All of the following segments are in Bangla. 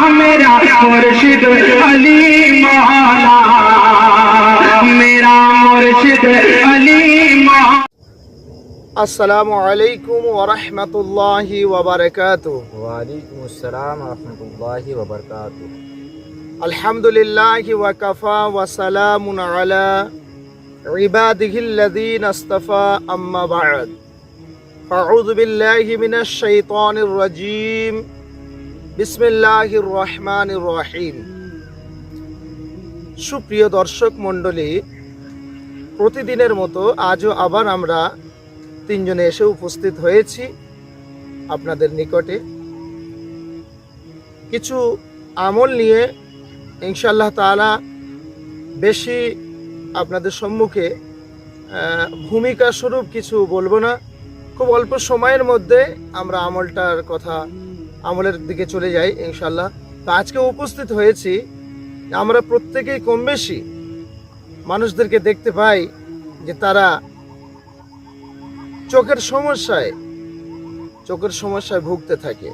میرا مرشد علی مولا میرا مرشد علی আসসালামু আলাইকুম ওরহমতুল্লাহি ওবরকাত ওয়ালাইকুম আসসালাম রহমতুল্লাহি ওবরকাত আলহামদুলিল্লাহি ওয়াকাফা ওয়াসালামুন আলা ইবাদিহিল্লাযীন আসতাফা আম্মা বা'দ আউযু বিল্লাহি মিনাশ শাইতানির রাজীম বিসমিল্লাহির রহমান রহিম। সুপ্রিয় দর্শক মণ্ডলী, প্রতিদিনের মতো আজও আবার আমরা তিনজনে এসে উপস্থিত হয়েছি আপনাদের নিকটে। কিছু আমল নিয়ে ইনশাল্লাহ তালা বেশি আপনাদের সম্মুখে ভূমিকা স্বরূপ কিছু বলব না। খুব অল্প সময়ের মধ্যে আমরা আমলটার কথা আমলের দিকে চলে যাই ইনশাল্লাহ তো আজকে উপস্থিত হয়েছি, আমরা প্রত্যেকেই কম বেশি মানুষদেরকে দেখতে পাই যে তারা চোখের সমস্যায় চোখের সমস্যায় ভুগতে থাকে।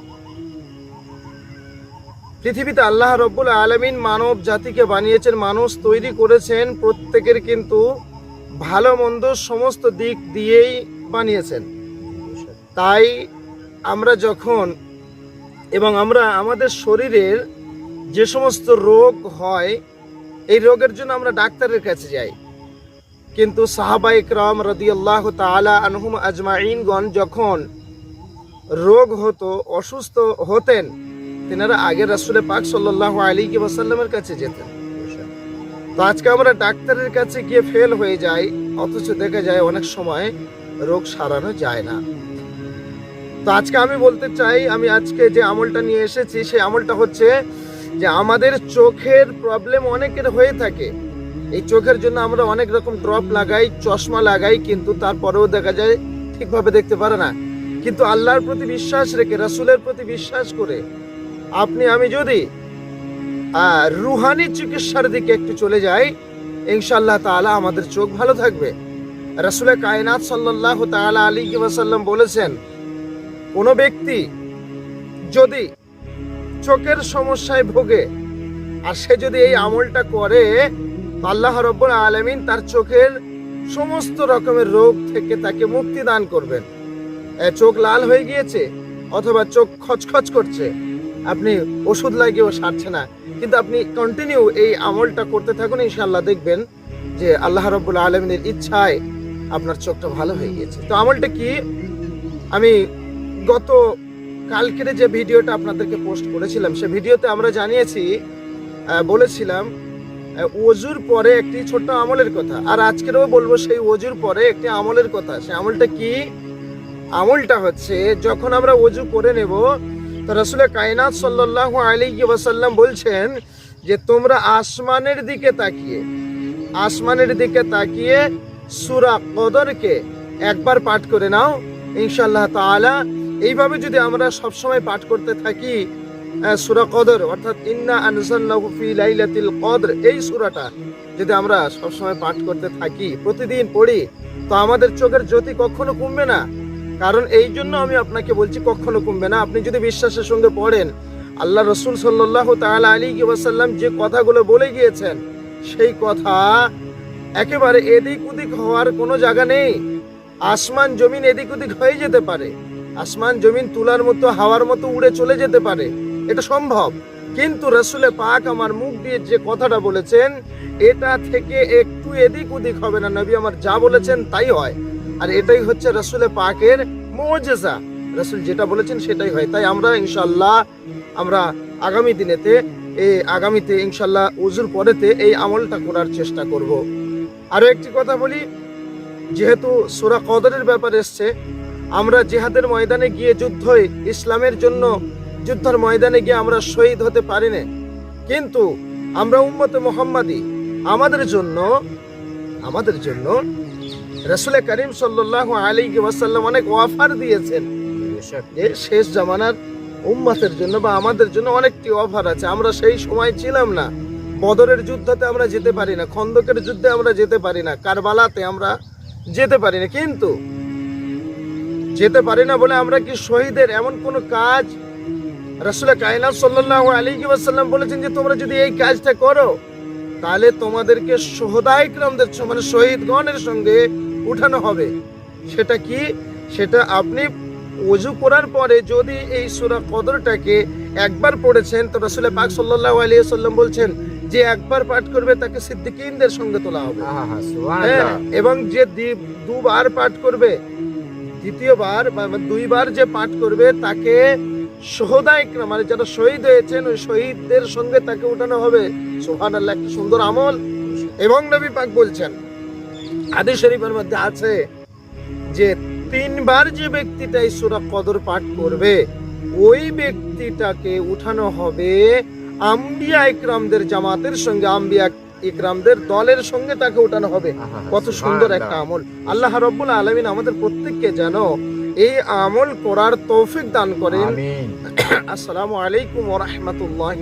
পৃথিবীতে আল্লাহ রব্বুল আলমিন মানব জাতিকে বানিয়েছেন, মানুষ তৈরি করেছেন, প্রত্যেকের কিন্তু ভালো মন্দ সমস্ত দিক দিয়েই বানিয়েছেন। তাই আমরা যখন এবং আমরা আমাদের শরীরের যে সমস্ত রোগ হয়, এই রোগের জন্য আমরা ডাক্তারের কাছে যাই। কিন্তু সাহাবা ইকরাম রদিয়াল্লাহ তালা আনহুম আজমাইনগণ যখন রোগ হতো, অসুস্থ হতেন, তেনারা আগে রাসুলে পাক সাল্লাহ আলী ওয়াসাল্লামের কাছে যেতেন। তো আজকে আমরা ডাক্তারের কাছে গিয়ে ফেল হয়ে যাই, অথচ দেখা যায় অনেক সময় রোগ সারানো যায় না। তো আজকে আমি বলতে চাই, আমি আজকে যে আমলটা নিয়ে এসেছি, সেই আমলটা হচ্ছে যে আমাদের চোখের প্রবলেম অনেকের হয়ে থাকে। এই চোখের জন্য আমরা অনেক রকম ড্রপ লাগাই, চশমা লাগাই, কিন্তু তারপরেও দেখা যায় ঠিকভাবে দেখতে পারে না। কিন্তু আল্লাহর প্রতি বিশ্বাস রেখে, রাসূলের প্রতি বিশ্বাস করে, আপনি, আমি যদি রুহানি চিকিৎসার দিকে একটু চলে যাই ইনশাল্লাহ তাআলা আমাদের চোখ ভালো থাকবে। রাসূলের কায়নাত সাল্লাল্লাহু তাআলা আলাইহি ওয়াসাল্লাম বলেছেন কোনো ব্যক্তি যদি চোখের সমস্যায় ভোগে আর সে যদি এই আমলটা করে আল্লাহ রব্বুল আলমিন তার চোখের সমস্ত রকমের রোগ থেকে তাকে মুক্তি দান করবেন। চোখ লাল হয়ে গিয়েছে অথবা চোখ খচখচ করছে, আপনি ওষুধ লাগিয়েও সারছে না। কিন্তু আপনি কন্টিনিউ এই আমলটা করতে থাকুন ইনশাল্লাহ দেখবেন যে আল্লাহ রব্বুল আলমিনের ইচ্ছায় আপনার চোখটা ভালো হয়ে গিয়েছে। তো আমলটা কি? আমি গত কালকের যে ভিডিওটা আপনাদেরকে পোস্ট করেছিলাম, সে ভিডিওতে আমরা জানিয়েছি বলেছিলাম অজুর পরে একটি ছোট্ট আমলের কথা। আর আজকেরও বলব সেই অজুর পরে একটি আমলের কথা। সে আমলটা কি? আমলটা হচ্ছে, যখন আমরা অজু করে নেব, তো রসুল কায়নাত সাল্লাহ আলী ওয়াসাল্লাম বলছেন যে, তোমরা আসমানের দিকে তাকিয়ে, আসমানের দিকে তাকিয়ে সুরা কদরকে একবার পাঠ করে নাও। ইনশাল্লাহ তাআলা এইভাবে যদি আমরা সবসময় পাঠ করতে থাকি সূরা কদর, অর্থাৎ ইন্না আনজালনাহু ফি লাইলাতিল কদর, এই সূরাটা যদি আমরা সবসময় পাঠ করতে থাকি, প্রতিদিন পড়ি, তো আমাদের চোখের জ্যোতি কখনো কমবে না। কারণ এই জন্য আমি আপনাকে বলছি, কখনো কমবে না। আপনি যদি বিশ্বাসের সঙ্গে পড়েন, আল্লাহ রসুল সাল্লাহ তাআলা আলী ওয়াসাল্লাম যে কথাগুলো বলে গিয়েছেন, সেই কথা একেবারে এদিক ওদিক হওয়ার কোনো জায়গা নেই। আসমান জমিন এদিক ওদিক হয়ে যেতে পারে। আসমান জমিন তুলার মতো, হাওয়ার মতো উড়ে চলে যেতে পারে। এটা সম্ভব। কিন্তু রসুলে পাক আমার মুখ দিয়ে যে কথাটা বলেছেন, এটা থেকে একটু এদিক ওদিক হবে না। নবী আমার যা বলেছেন তাই হয়। আর এটাই হচ্ছে রসুলে পাকের মোজেজা। রসুল যেটা বলেছেন সেটাই হয়। তাই আমরা ইনশাল্লাহ আমরা আগামী দিনেতে, এই আগামীতে ইনশাল্লাহ উজুর পরেতে এই আমলটা করার চেষ্টা করব। আরও একটি কথা বলি, যেহেতু সুরা কদরের ব্যাপার এসছে আমরা জেহাদের ময়দানে গিয়ে যুদ্ধই ইসলামের জন্য যুদ্ধের ময়দানে গিয়ে আমরা শহীদ হতে পারি না। কিন্তু আমরা উম্মতে মোহাম্মদী, আমাদের জন্য আমাদের জন্য রসুল করিম সাল্লাহ আলী ওয়াসাল্লাম অনেক অফার দিয়েছেন। শেষ জামানার উম্মতের জন্য বা আমাদের জন্য অনেকটি অফার আছে। আমরা সেই সময় ছিলাম না। বদরের যুদ্ধতে আমরা যেতে পারি না, খন্দকের যুদ্ধে আমরা যেতে পারি না, কারবালাতে আমরা যেতে পারি না। কিন্তু যেতে পারি না বলে আমরা কি শহীদের এমন কোনো কাজ? রাসুল কায়নাত সাল্লাল্লাহু আলাইহি ওয়াসাল্লাম বলেছেন যে তোমরা যদি এই কাজটা করো তাহলে তোমাদেরকে সোহদাই ক্রমদের মানে শহীদগণের সঙ্গে উঠানো হবে। সেটা কি? সেটা আপনি ওযু করার পরে যদি এই সূরা কদরটাকে একবার পড়েছেন তো রাসূল পাক সাল্লাল্লাহু আলাইহি সাল্লাম বলছেন যে একবার পাঠ করবে তাকে সিদ্দিকীনদের সঙ্গে তোলা হবে। হ্যাঁ, এবং যে দুবার পাঠ করবে দ্বিতীয়বার বা দুইবার যে পাঠ করবে, তাকে সোহদায় মানে যারা শহীদ হয়েছেন, ওই শহীদদের সঙ্গে তাকে উঠানো হবে। সোহান আল্লাহ একটা সুন্দর আমল। এবং নবী পাক বলছেন, আদি শরীফের মধ্যে আছে যে, তিনবার যে ব্যক্তিটা এই সূরা কদর পাঠ করবে, ওই ব্যক্তিটাকে উঠানো হবে আম্বিয়া ইকরামদের জামাতের সঙ্গে, আম্বিয়া ইকরামদের দলের সঙ্গে তাকে উঠানো হবে। কত সুন্দর একটা আমল। আল্লাহ রব্বুল আলমিন আমাদের প্রত্যেককে যেন এই আমল করার তৌফিক দান করেন। আসসালামু আলাইকুম ওরহমতুল্লাহ